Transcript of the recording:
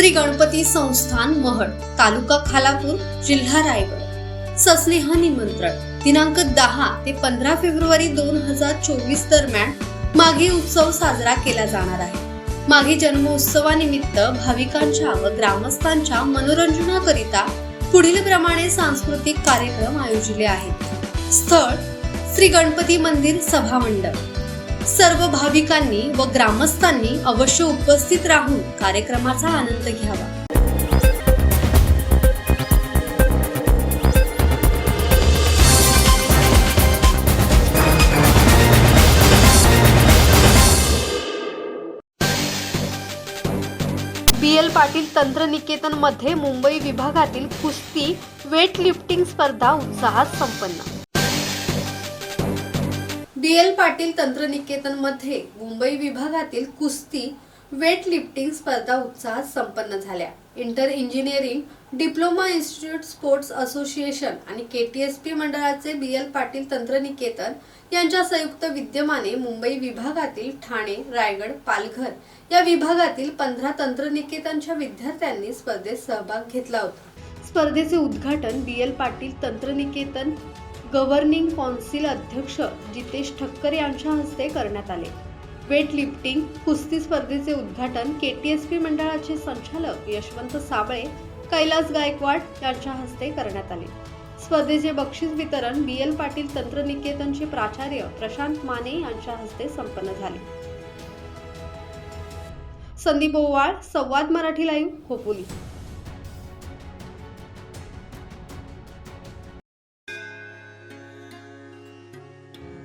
श्री गणपती संस्थान महड तालुका खालापूर जिल्हा रायगड. सस्नेह निमंत्रण दिनांक दहा ते पंधरा फेब्रुवारी दोन हजार चोवीस दरम्यान माघी उत्सव साजरा केला जाणार आहे. माघी जन्मोत्सवानिमित्त भाविकांच्या व ग्रामस्थांच्या मनोरंजनाकरिता पुढील प्रमाणे सांस्कृतिक कार्यक्रम आयोजिले आहेत. स्थळ श्री गणपती मंदिर सभामंडप. सर्व भाविकांनी व ग्रामस्थांनी अवश्य उपस्थित राहून कार्यक्रमाचा आनंद घ्यावा. बी एल पाटील तंत्रनिकेतनमध्ये मुंबई विभागातील कुस्ती वेट लिफ्टिंग स्पर्धा उत्साहात संपन्न. बी एल पाटील तंत्रनिकेतनमध्ये मुंबई विभागातील कुस्ती वेट लिफ्टिंग स्पर्धा उत्साहात संपन्न झाल्या. Inter engineering diploma institute sports association आणि के टी एस पी मंडळाचे बी एल पाटील तंत्रनिकेतन यांच्या संयुक्त विद्यमाने मुंबई विभागातील ठाणे रायगड पालघर या विभागातील पंधरा तंत्रनिकेतनच्या विद्यार्थ्यांनी स्पर्धेत सहभाग घेतला होता. स्पर्धेचे उद्घाटन बी एल पाटील तंत्रनिकेतन गव्हर्निंग कौन्सिल अध्यक्ष जितेश ठक्कर यांच्या हस्ते करण्यात आले. वेट लिफ्टिंग कुस्ती स्पर्धेचे उद्घाटन के टी एस पी मंडळाचे संचालक यशवंत साबळे कैलास गायकवाड यांच्या हस्ते करण्यात आले. स्पर्धेचे बक्षीस वितरण बी एल पाटील तंत्रनिकेतनचे प्राचार्य प्रशांत माने यांच्या हस्ते संपन्न झाले. संदीप ओवाळ संवाद मराठी लाईव्ह खोपोली.